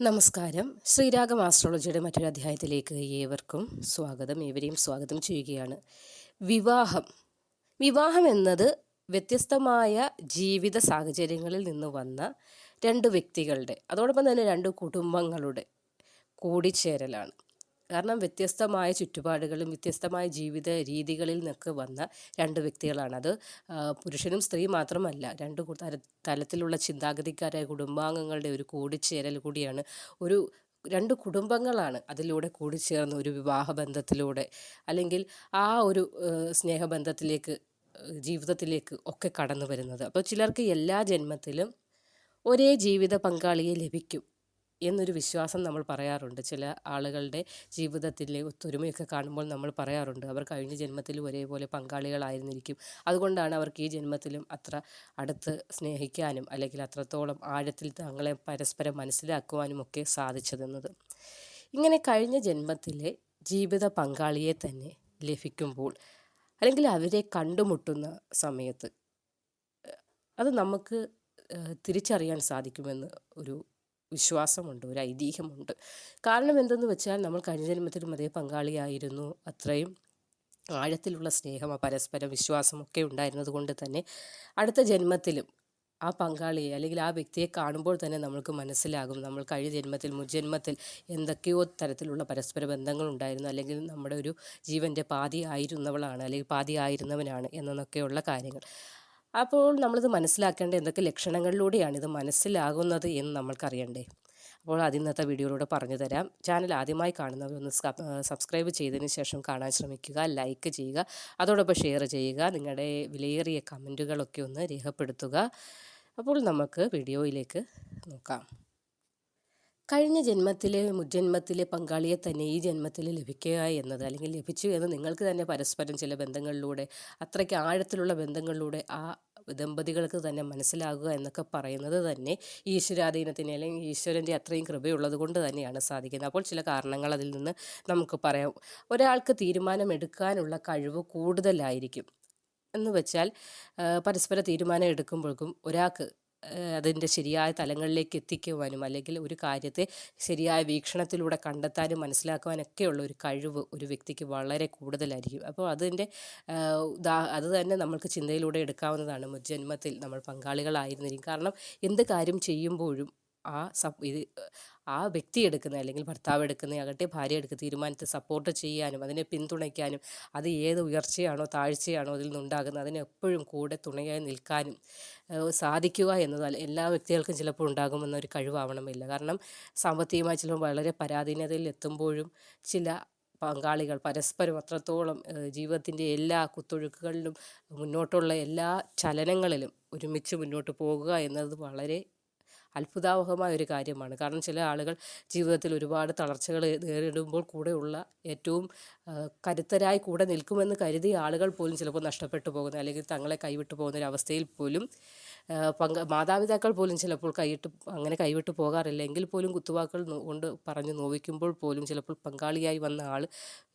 നമസ്കാരം. ശ്രീരാഗം ആസ്ട്രോളജിയുടെ മറ്റൊരു അധ്യായത്തിലേക്ക് ഏവർക്കും സ്വാഗതം. ഏവരെയും സ്വാഗതം ചെയ്യുകയാണ്. വിവാഹം. വിവാഹം എന്നത് വ്യത്യസ്തമായ ജീവിത സാഹചര്യങ്ങളിൽ നിന്ന് വന്ന രണ്ട് വ്യക്തികളുടെ അതോടൊപ്പം തന്നെ രണ്ട് കുടുംബങ്ങളുടെ കൂടിച്ചേരലാണ്. കാരണം വ്യത്യസ്തമായ ചുറ്റുപാടുകളും വ്യത്യസ്തമായ ജീവിത രീതികളിൽ നിന്നൊക്കെ വന്ന രണ്ട് വ്യക്തികളാണ്. അത് പുരുഷനും സ്ത്രീ മാത്രമല്ല. രണ്ട് തലത്തിലുള്ള ചിന്താഗതിക്കാരായ കുടുംബാംഗങ്ങളുടെ ഒരു കൂടിച്ചേരൽ കൂടിയാണ്. ഒരു രണ്ട് കുടുംബങ്ങളാണ് അതിലൂടെ കൂടിച്ചേർന്ന് ഒരു വിവാഹ ബന്ധത്തിലൂടെ അല്ലെങ്കിൽ ആ ഒരു സ്നേഹബന്ധത്തിലേക്ക് ജീവിതത്തിലേക്ക് ഒക്കെ കടന്നു വരുന്നത്. അപ്പോൾ ചിലർക്ക് എല്ലാ ജന്മത്തിലും ഒരേ ജീവിത പങ്കാളിയെ ലഭിക്കും. എന്നൊരു വിശ്വാസം നമ്മൾ പറയാറുണ്ട്. ചില ആളുകളുടെ ജീവിതത്തിലെ ഒത്തൊരുമയൊക്കെ കാണുമ്പോൾ നമ്മൾ പറയാറുണ്ട് അവർ കഴിഞ്ഞ ജന്മത്തിൽ ഒരേപോലെ പങ്കാളികളായിരുന്നിരിക്കും. അതുകൊണ്ടാണ് അവർക്ക് ഈ ജന്മത്തിലും അത്ര അടുത്ത് സ്നേഹിക്കാനും അല്ലെങ്കിൽ അത്രത്തോളം ആഴത്തിൽ തങ്ങളെ പരസ്പരം മനസ്സിലാക്കുവാനും ഒക്കെ സാധിച്ചതെന്നത്. ഇങ്ങനെ കഴിഞ്ഞ ജന്മത്തിലെ ജീവിത പങ്കാളിയെ തന്നെ ലഭിക്കുമ്പോൾ അല്ലെങ്കിൽ അവരെ കണ്ടുമുട്ടുന്ന സമയത്ത് അത് നമുക്ക് തിരിച്ചറിയാൻ സാധിക്കുമെന്ന് ഒരു വിശ്വാസമുണ്ട് ഒരു ഐതിഹ്യമുണ്ട്. കാരണം എന്തെന്ന് വെച്ചാൽ നമ്മൾ കഴിഞ്ഞ ജന്മത്തിലും അതേ പങ്കാളിയായിരുന്നു. അത്രയും ആഴത്തിലുള്ള സ്നേഹം പരസ്പര വിശ്വാസമൊക്കെ ഉണ്ടായിരുന്നത് കൊണ്ട് തന്നെ അടുത്ത ജന്മത്തിലും ആ പങ്കാളിയെ അല്ലെങ്കിൽ ആ വ്യക്തിയെ കാണുമ്പോൾ തന്നെ നമ്മൾക്ക് മനസ്സിലാകും. നമ്മൾ കഴിഞ്ഞ ജന്മത്തിൽ മുജന്മത്തിൽ എന്തൊക്കെയോ തരത്തിലുള്ള പരസ്പര ബന്ധങ്ങൾ ഉണ്ടായിരുന്നു അല്ലെങ്കിൽ നമ്മുടെ ഒരു ജീവന്റെ പാതി ആയിരുന്നവളാണ് അല്ലെങ്കിൽ പാതി ആയിരുന്നവനാണ് എന്നൊക്കെയുള്ള കാര്യങ്ങൾ. അപ്പോൾ നമ്മളിത് മനസ്സിലാക്കേണ്ട എന്തൊക്കെ ലക്ഷണങ്ങളിലൂടെയാണ് ഇത് മനസ്സിലാകുന്നത് എന്ന് നമ്മൾക്കറിയണ്ടേ. അപ്പോൾ അത് ഇന്നത്തെ വീഡിയോയിലൂടെ പറഞ്ഞു തരാം. ചാനൽ ആദ്യമായി കാണുന്നവരൊന്ന് സബ്സ്ക്രൈബ് ചെയ്തതിന് ശേഷം കാണാൻ ശ്രമിക്കുക ലൈക്ക് ചെയ്യുക അതോടൊപ്പം ഷെയർ ചെയ്യുക നിങ്ങളുടെ വിലയേറിയ കമന്റുകളൊക്കെ ഒന്ന് രേഖപ്പെടുത്തുക. അപ്പോൾ നമുക്ക് വീഡിയോയിലേക്ക് നോക്കാം. കഴിഞ്ഞ ജന്മത്തിലെ മുജ്ജന്മത്തിലെ പങ്കാളിയെ തന്നെ ഈ ജന്മത്തിൽ ലഭിക്കുക എന്നത് അല്ലെങ്കിൽ ലഭിച്ചു എന്ന് നിങ്ങൾക്ക് തന്നെ പരസ്പരം ചില ബന്ധങ്ങളിലൂടെ അത്രയ്ക്ക് ആഴത്തിലുള്ള ബന്ധങ്ങളിലൂടെ ആ ദമ്പതികൾക്ക് തന്നെ മനസ്സിലാകുക എന്നൊക്കെ പറയുന്നത് തന്നെ ഈശ്വരാധീനത്തിന് അല്ലെങ്കിൽ ഈശ്വരന്റെ അത്രയും കൃപയുള്ളത് കൊണ്ട് തന്നെയാണ് സാധിക്കുന്നത്. അപ്പോൾ ചില കാരണങ്ങൾ അതിൽ നിന്ന് നമുക്ക് പറയാം. ഒരാൾക്ക് തീരുമാനമെടുക്കാനുള്ള കഴിവ് കൂടുതലായിരിക്കും. എന്ന് വെച്ചാൽ പരസ്പര തീരുമാനം എടുക്കുമ്പോഴേക്കും ഒരാൾക്ക് അതിന്റെ ശരിയായ തലങ്ങളിലേക്ക് എത്തിക്കുവാനും അല്ലെങ്കിൽ ഒരു കാര്യത്തെ ശരിയായ വീക്ഷണത്തിലൂടെ കണ്ടെത്താനും മനസ്സിലാക്കുവാനൊക്കെയുള്ള ഒരു കഴിവ് ഒരു വ്യക്തിക്ക് വളരെ കൂടുതലായിരിക്കും. അപ്പോൾ അതിന്റെ അത് തന്നെ നമ്മൾക്ക് ചിന്തയിലൂടെ എടുക്കാവുന്നതാണ്. മുജ്ജന്മത്തിൽ നമ്മൾ പങ്കാളികളായിരുന്നിരിക്കും. കാരണം എന്ത് കാര്യം ചെയ്യുമ്പോഴും ആ ഇത് ആ വ്യക്തി എടുക്കുന്ന അല്ലെങ്കിൽ ഭർത്താവ് എടുക്കുന്ന ആകട്ടെ ഭാര്യ എടുക്കുന്ന തീരുമാനത്തെ സപ്പോർട്ട് ചെയ്യാനും അതിനെ പിന്തുണയ്ക്കാനും അത് ഏത് ഉയർച്ചയാണോ താഴ്ചയാണോ അതിൽ നിന്നുണ്ടാകുന്നത് അതിന് എപ്പോഴും കൂടെ തുണയായി നിൽക്കാനും സാധിക്കുക എന്നത് എല്ലാ വ്യക്തികൾക്കും ചിലപ്പോൾ ഉണ്ടാകുമെന്നൊരു കഴിവാവണമില്ല. കാരണം സാമ്പത്തികമായി ചിലപ്പോൾ വളരെ പരാധീനതയിൽ എത്തുമ്പോഴും ചില പങ്കാളികൾ പരസ്പരം അത്രത്തോളം ജീവിതത്തിന്റെ എല്ലാ കുത്തൊഴുക്കുകളിലും മുന്നോട്ടുള്ള എല്ലാ ചലനങ്ങളിലും ഒരുമിച്ച് മുന്നോട്ട് പോകുക എന്നത് വളരെ അത്ഭുതാവഹമായ ഒരു കാര്യമാണ്. കാരണം ചില ആളുകൾ ജീവിതത്തിൽ ഒരുപാട് തളർച്ചകൾ നേരിടുമ്പോൾ കൂടെയുള്ള ഏറ്റവും കരുത്തരായി കൂടെ നിൽക്കുമെന്ന് കരുതിയ ആളുകൾ പോലും ചിലപ്പോൾ നഷ്ടപ്പെട്ടു പോകുന്ന അല്ലെങ്കിൽ തങ്ങളെ കൈവിട്ടു പോകുന്ന ഒരു അവസ്ഥയിൽ പോലും പങ്ക മാതാപിതാക്കൾ പോലും ചിലപ്പോൾ കൈയിട്ട് അങ്ങനെ കൈവിട്ട് പോകാറില്ല. എങ്കിൽ പോലും കുത്തുവാക്കുകൾ കൊണ്ട് പറഞ്ഞ് നോവിക്കുമ്പോൾ പോലും ചിലപ്പോൾ പങ്കാളിയായി വന്ന ആൾ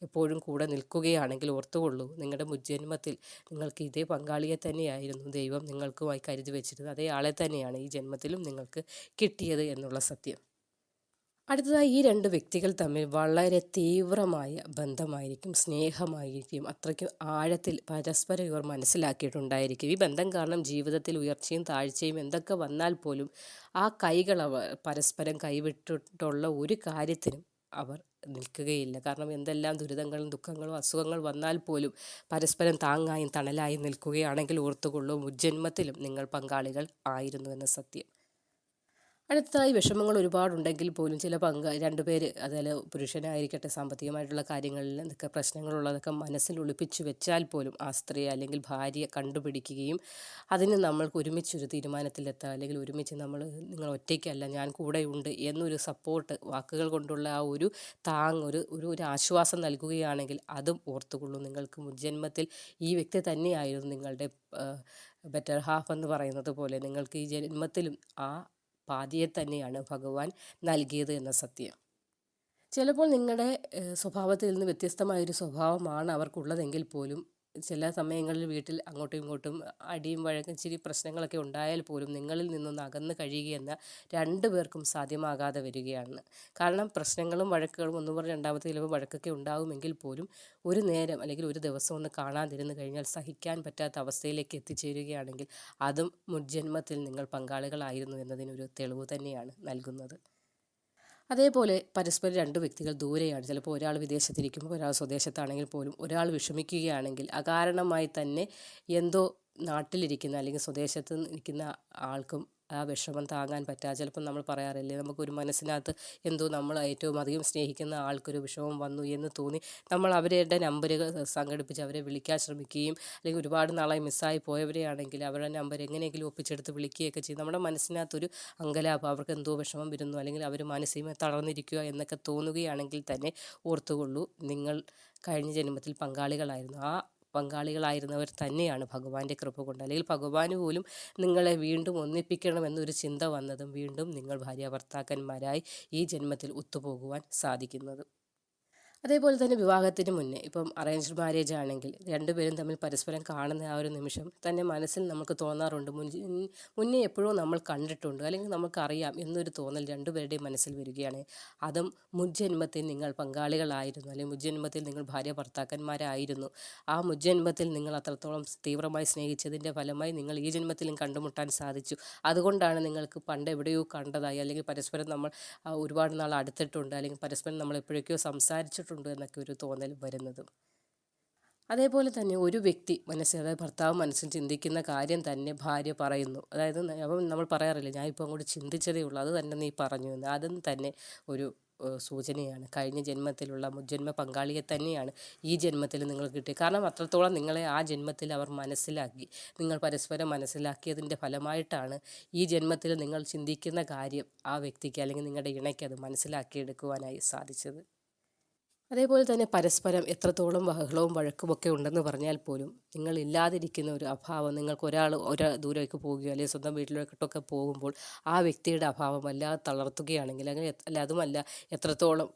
എപ്പോഴും കൂടെ നിൽക്കുകയാണെങ്കിൽ ഓർത്തുകൊള്ളൂ. നിങ്ങളുടെ മുജ്ജന്മത്തിൽ നിങ്ങൾക്ക് ഇതേ പങ്കാളിയെ തന്നെയായിരുന്നു ദൈവം നിങ്ങൾക്കുമായി കരുതി വെച്ചിരുന്നത്. അതേ ആളെ തന്നെയാണ് ഈ ജന്മത്തിലും നിങ്ങൾക്ക് കിട്ടിയത് എന്നുള്ള സത്യം. അടുത്തതായി ഈ രണ്ട് വ്യക്തികൾ തമ്മിൽ വളരെ തീവ്രമായ ബന്ധമായിരിക്കും സ്നേഹമായിരിക്കും. അത്രയ്ക്കും ആഴത്തിൽ പരസ്പരം ഇവർ മനസ്സിലാക്കിയിട്ടുണ്ടായിരിക്കും. ഈ ബന്ധം കാരണം ജീവിതത്തിൽ ഉയർച്ചയും താഴ്ചയും എന്തൊക്കെ വന്നാൽ പോലും ആ കൈകൾ അവർ പരസ്പരം കൈവിട്ടിട്ടുള്ള ഒരു കാര്യത്തിനും അവർ നിൽക്കുകയില്ല. കാരണം എന്തെല്ലാം ദുരിതങ്ങളും ദുഃഖങ്ങളും അസുഖങ്ങൾ വന്നാൽ പോലും പരസ്പരം താങ്ങായും തണലായും നിൽക്കുകയാണെങ്കിൽ ഓർത്തുകൊള്ളും മുജ്ജന്മത്തിലും നിങ്ങൾ പങ്കാളികൾ ആയിരുന്നു എന്ന സത്യം. അടുത്തതായി വിഷമങ്ങൾ ഒരുപാടുണ്ടെങ്കിൽ പോലും ചില പങ്ക് രണ്ടുപേര് അതായത് പുരുഷനായിരിക്കട്ടെ സാമ്പത്തികമായിട്ടുള്ള കാര്യങ്ങളിൽ എന്തൊക്കെ പ്രശ്നങ്ങളുള്ളതൊക്കെ മനസ്സിൽ ഒളിപ്പിച്ചു വെച്ചാൽ പോലും ആ സ്ത്രീ അല്ലെങ്കിൽ ഭാര്യ കണ്ടുപിടിക്കുകയും അതിന് നമ്മൾക്ക് ഒരുമിച്ചൊരു തീരുമാനത്തിലെത്താം. അല്ലെങ്കിൽ ഒരുമിച്ച് നമ്മൾ നിങ്ങൾ ഒറ്റയ്ക്കല്ല ഞാൻ കൂടെയുണ്ട് എന്നൊരു സപ്പോർട്ട് വാക്കുകൾ കൊണ്ടുള്ള ആ ഒരു താങ് ഒരു ഒരു ഒരു ആശ്വാസം നൽകുകയാണെങ്കിൽ അതും ഓർത്തുകൊള്ളൂ. നിങ്ങൾക്ക് മുൻജന്മത്തിൽ ഈ വ്യക്തി തന്നെയായിരുന്നു നിങ്ങളുടെ ബെറ്റർ ഹാഫ് എന്ന് പറയുന്നത് പോലെ നിങ്ങൾക്ക് ഈ ജന്മത്തിലും ആ പാതിയെ തന്നെയാണ് ഭഗവാൻ നൽകിയത് എന്ന സത്യം. ചിലപ്പോൾ നിങ്ങളുടെ സ്വഭാവത്തിൽ നിന്ന് വ്യത്യസ്തമായൊരു സ്വഭാവമാണ് അവർക്കുള്ളതെങ്കിൽ പോലും ചില സമയങ്ങളിൽ വീട്ടിൽ അങ്ങോട്ടും ഇങ്ങോട്ടും അടിയും വഴക്കും ചിരി പ്രശ്നങ്ങളൊക്കെ ഉണ്ടായാൽ പോലും നിങ്ങളിൽ നിന്നൊന്ന് അകന്ന് കഴിയുകയെന്ന രണ്ടു പേർക്കും സാധ്യമാകാതെ വരികയാണ്. കാരണം പ്രശ്നങ്ങളും വഴക്കുകളും ഒന്നും പറഞ്ഞ് രണ്ടാമത്തെ ചിലപ്പോൾ വഴക്കൊക്കെ ഉണ്ടാകുമെങ്കിൽ പോലും ഒരു നേരം അല്ലെങ്കിൽ ഒരു ദിവസം ഒന്ന് കാണാതിരുന്ന് കഴിഞ്ഞാൽ സഹിക്കാൻ പറ്റാത്ത അവസ്ഥയിലേക്ക് എത്തിച്ചേരുകയാണെങ്കിൽ അതും മുജ്ജന്മത്തിൽ നിങ്ങൾ പങ്കാളികളായിരുന്നു എന്നതിനൊരു തെളിവ് തന്നെയാണ് നൽകുന്നത്. അതേപോലെ പരസ്പരം രണ്ട് വ്യക്തികൾ ദൂരെയാണ്. ചിലപ്പോൾ ഒരാൾ വിദേശത്തിരിക്കുമ്പോൾ ഒരാൾ സ്വദേശത്താണെങ്കിൽ പോലും ഒരാൾ വിഷമിക്കുകയാണെങ്കിൽ അകാരണമായി തന്നെ എന്തോ നാട്ടിലിരിക്കുന്ന അല്ലെങ്കിൽ സ്വദേശത്ത് നിൽക്കുന്ന ആൾക്കും ആ വിഷമം താങ്ങാൻ പറ്റാതെ ചിലപ്പോൾ നമ്മൾ പറയാറില്ലേ നമുക്കൊരു മനസ്സിനകത്ത് എന്തോ നമ്മൾ ഏറ്റവും അധികം സ്നേഹിക്കുന്ന ആൾക്കൊരു വിഷമം വന്നു എന്ന് തോന്നി. നമ്മൾ അവരുടെ നമ്പറുകൾ സംഘടിപ്പിച്ച് അവരെ വിളിക്കാൻ ശ്രമിക്കുകയും അല്ലെങ്കിൽ ഒരുപാട് നാളായി മിസ്സായി പോയവരെയാണെങ്കിൽ അവരുടെ നമ്പർ എങ്ങനെയെങ്കിലും ഒപ്പിച്ചെടുത്ത് വിളിക്കുകയൊക്കെ ചെയ്യും. നമ്മുടെ മനസ്സിനകത്തൊരു അങ്കലാപ്പ് അവർക്ക് എന്തോ വിഷമം വരുന്നു അല്ലെങ്കിൽ അവർ മാനസികമായി തളർന്നിരിക്കുക എന്നൊക്കെ തോന്നുകയാണെങ്കിൽ തന്നെ ഓർത്തുകൊള്ളൂ നിങ്ങൾ കഴിഞ്ഞ ജന്മത്തിൽ പങ്കാളികളായിരുന്നു. ആ പങ്കാളികളായിരുന്നവർ തന്നെയാണ് ഭഗവാന്റെ കൃപ കൊണ്ട്. അല്ലെങ്കിൽ ഭഗവാന് പോലും നിങ്ങളെ വീണ്ടും ഒന്നിപ്പിക്കണമെന്നൊരു ചിന്ത വന്നതും വീണ്ടും നിങ്ങൾ ഭാര്യ ഭർത്താക്കന്മാരായി ഈ ജന്മത്തിൽ ഒത്തുപോകുവാൻ സാധിക്കുന്നത്. അതേപോലെ തന്നെ വിവാഹത്തിന് മുന്നേ ഇപ്പം അറേഞ്ച്ഡ് മാരേജ് ആണെങ്കിൽ രണ്ടുപേരും തമ്മിൽ പരസ്പരം കാണുന്ന ആ ഒരു നിമിഷം തന്നെ മനസ്സിൽ നമുക്ക് തോന്നാറുണ്ട്. മുന്നേ എപ്പോഴോ നമ്മൾ കണ്ടിട്ടുണ്ട് അല്ലെങ്കിൽ നമുക്കറിയാം എന്നൊരു തോന്നൽ രണ്ടുപേരുടെയും മനസ്സിൽ വരികയാണ്. അതും മുജ്ജന്മത്തിൽ നിങ്ങൾ പങ്കാളികളായിരുന്നു അല്ലെങ്കിൽ മുജ്ജന്മത്തിൽ നിങ്ങൾ ഭാര്യ ഭർത്താക്കന്മാരായിരുന്നു. ആ മുജ്ജന്മത്തിൽ നിങ്ങൾ അത്രത്തോളം തീവ്രമായി സ്നേഹിച്ചതിന്റെ ഫലമായി നിങ്ങൾ ഈ ജന്മത്തിലും കണ്ടുമുട്ടാൻ സാധിച്ചു. അതുകൊണ്ടാണ് നിങ്ങൾക്ക് പണ്ട് എവിടെയോ കണ്ടതായി അല്ലെങ്കിൽ പരസ്പരം നമ്മൾ ഒരുപാട് നാൾ അടുത്തിട്ടുണ്ട് അല്ലെങ്കിൽ പരസ്പരം നമ്മൾ എപ്പോഴേക്കോ സംസാരിച്ചിട്ടുണ്ട് എന്നൊക്കെ ഒരു തോന്നൽ വരുന്നത്. അതേപോലെ തന്നെ ഒരു വ്യക്തി മനസ്സിൽ അതായത് ഭർത്താവ് മനസ്സിൽ ചിന്തിക്കുന്ന കാര്യം തന്നെ ഭാര്യ പറയുന്നു. അതായത് അപ്പം നമ്മൾ പറയാറില്ല ഞാൻ ഇപ്പോൾ അങ്ങോട്ട് ചിന്തിച്ചതേ ഉള്ളൂ അത് തന്നെ നീ പറഞ്ഞു എന്ന്. അതും തന്നെ ഒരു സൂചനയാണ്. കഴിഞ്ഞ ജന്മത്തിലുള്ള മുജ്ജന്മ പങ്കാളിയെ തന്നെയാണ് ഈ ജന്മത്തിൽ നിങ്ങൾ കിട്ടിയത്. കാരണം അത്രത്തോളം നിങ്ങളെ ആ ജന്മത്തിൽ അവർ മനസ്സിലാക്കി. നിങ്ങൾ പരസ്പരം മനസ്സിലാക്കിയതിന്റെ ഫലമായിട്ടാണ് ഈ ജന്മത്തിൽ നിങ്ങൾ ചിന്തിക്കുന്ന കാര്യം ആ വ്യക്തിക്ക് അല്ലെങ്കിൽ നിങ്ങളുടെ ഇണയ്ക്ക് അത് മനസ്സിലാക്കിയെടുക്കുവാനായി സാധിച്ചത്. അതേപോലെ തന്നെ പരസ്പരം എത്രത്തോളം ബഹളവും വഴക്കുമൊക്കെ ഉണ്ടെന്ന് പറഞ്ഞാൽ പോലും നിങ്ങൾ ഇല്ലാതിരിക്കുന്ന ഒരു അഭാവം നിങ്ങൾക്ക് ഒരാൾ ഒരു ദൂരേക്ക് പോകുകയോ അല്ലെങ്കിൽ സ്വന്തം വീട്ടിലേക്കൊക്കെ പോകുമ്പോൾ ആ വ്യക്തിയുടെ അഭാവം അല്ലാതെ തളർത്തുകയാണെങ്കിൽ അങ്ങനെ അല്ല അതുമല്ല എത്രത്തോളം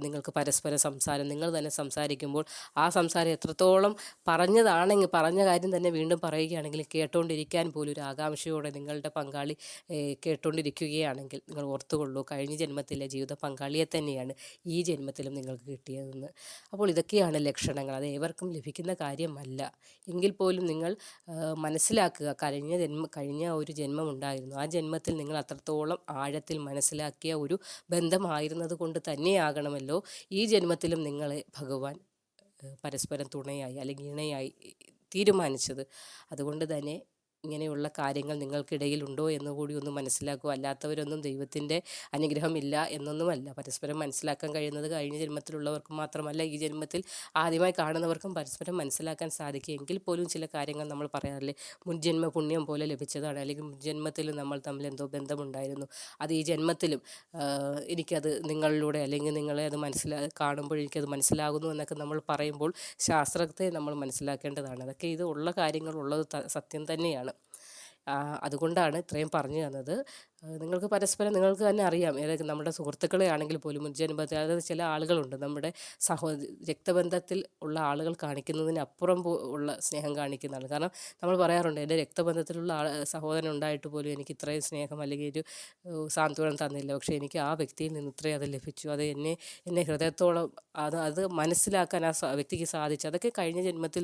നിങ്ങൾക്ക് പരസ്പര സംസാരം നിങ്ങൾ തന്നെ സംസാരിക്കുമ്പോൾ ആ സംസാരം എത്രത്തോളം പറഞ്ഞതാണെങ്കിൽ പറഞ്ഞ കാര്യം തന്നെ വീണ്ടും പറയുകയാണെങ്കിൽ കേട്ടുകൊണ്ടിരിക്കാൻ പോലും ഒരു ആകാംക്ഷയോടെ നിങ്ങളുടെ പങ്കാളി കേട്ടുകൊണ്ടിരിക്കുകയാണെങ്കിൽ നിങ്ങൾ ഓർത്തുകൊള്ളൂ കഴിഞ്ഞ ജന്മത്തിലെ ജീവിത പങ്കാളിയെ തന്നെയാണ് ഈ ജന്മത്തിലും നിങ്ങൾക്ക് കിട്ടിയത്. കിട്ടിയതെന്ന് അപ്പോൾ ഇതൊക്കെയാണ് ലക്ഷണങ്ങൾ. അത് ഏവർക്കും ലഭിക്കുന്ന കാര്യമല്ല. എങ്കിൽ പോലും നിങ്ങൾ മനസ്സിലാക്കുക. കഴിഞ്ഞ ജന്മ കഴിഞ്ഞ ഒരു ജന്മം ഉണ്ടായിരുന്നു ആ ജന്മത്തിൽ നിങ്ങൾ അത്രത്തോളം ആഴത്തിൽ മനസ്സിലാക്കിയ ഒരു ബന്ധമായിരുന്നത് കൊണ്ട് തന്നെയാകണമല്ലോ. ഈ ജന്മത്തിലും നിങ്ങളെ ഭഗവാൻ പരസ്പരം തുണയായി അല്ലെങ്കിൽ ഇണയായി തീരുമാനിച്ചത്. അതുകൊണ്ട് തന്നെ ഇങ്ങനെയുള്ള കാര്യങ്ങൾ നിങ്ങൾക്കിടയിലുണ്ടോ എന്ന് കൂടി ഒന്ന് മനസ്സിലാക്കുക. അല്ലാത്തവരൊന്നും ദൈവത്തിന്റെ അനുഗ്രഹമില്ല എന്നൊന്നുമല്ല. പരസ്പരം മനസ്സിലാക്കാൻ കഴിയുന്നത് കഴിഞ്ഞ ജന്മത്തിലുള്ളവർക്കും മാത്രമല്ല ഈ ജന്മത്തിൽ ആദ്യമായി കാണുന്നവർക്കും പരസ്പരം മനസ്സിലാക്കാൻ സാധിക്കും. എങ്കിൽ പോലും ചില കാര്യങ്ങൾ നമ്മൾ പറയാറില്ലേ മുൻജന്മ പുണ്യം പോലെ ലഭിച്ചതാണ്. അല്ലെങ്കിൽ മുൻജന്മത്തിൽ നമ്മൾ തമ്മിൽ എന്തോ ബന്ധമുണ്ടായിരുന്നു. അത് ഈ ജന്മത്തിലും എനിക്കത് നിങ്ങളിലൂടെ അല്ലെങ്കിൽ നിങ്ങളെ അത് മനസ്സിലാ കാണുമ്പോൾ എനിക്കത് മനസ്സിലാകുന്നു എന്നൊക്കെ നമ്മൾ പറയുമ്പോൾ ശാസ്ത്രത്തെ നമ്മൾ മനസ്സിലാക്കേണ്ടതാണ്. അതൊക്കെ ഇത് ഉള്ള കാര്യങ്ങൾ ഉള്ളത് സത്യം തന്നെയാണ്. അതുകൊണ്ടാണ് ഇത്രയും പറഞ്ഞു തന്നത്. നിങ്ങൾക്ക് പരസ്പരം നിങ്ങൾക്ക് തന്നെ അറിയാം. ഏതൊക്കെ നമ്മുടെ സുഹൃത്തുക്കളെ ആണെങ്കിൽ പോലും മുൻജന്മത്തിൽ അതായത് ചില ആളുകളുണ്ട്. നമ്മുടെ സഹോ രക്തബന്ധത്തിൽ ഉള്ള ആളുകൾ കാണിക്കുന്നതിനപ്പുറം ഉള്ള സ്നേഹം കാണിക്കുന്നതാണ്. കാരണം നമ്മൾ പറയാറുണ്ട് എന്റെ രക്തബന്ധത്തിലുള്ള ആൾ സഹോദരൻ ഉണ്ടായിട്ട് പോലും എനിക്ക് ഇത്രയും സ്നേഹം അല്ലെങ്കിൽ ഒരു സാന്ത്വനം തന്നില്ല. പക്ഷേ എനിക്ക് ആ വ്യക്തിയിൽ നിന്ന് ഇത്രയും അത് ലഭിച്ചു. അത് എന്നെ എന്നെ ഹൃദയത്തോളം അത് അത് മനസ്സിലാക്കാൻ ആ വ്യക്തിക്ക് സാധിച്ചു. അതൊക്കെ കഴിഞ്ഞ ജന്മത്തിൽ